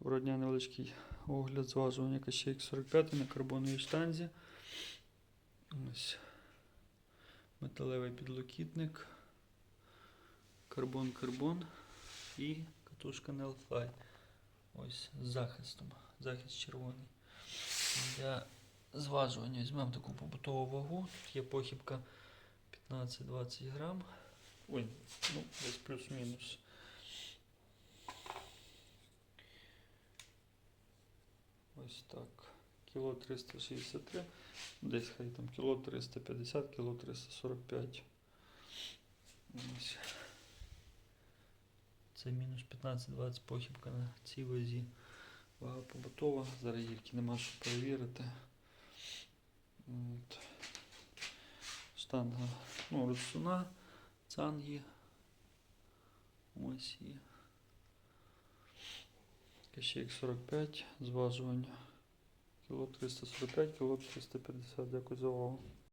Доброго дня, невеличкий огляд зважування кащейк 45 на карбоновій штанзі. Ось металевий підлокітник, карбон-карбон і катушка Nelfly. Ось з захистом. Захист червоний. Для зважування візьмемо таку побутову вагу. Тут є похибка 15-20 грам. Ой, ну, десь плюс-мінус. Ось так. Кіло 363. Десь хай там кіло 350, кіло 345. Ось. Це мінус 15-20 похибка на цій вазі. Вага побутова. Зараз її нема що перевірити. От. Штанга ну, розсуна, цанги. Ось і. Кащейк 45, зважування. Кіло 345, кіло 350. Дякую за увагу.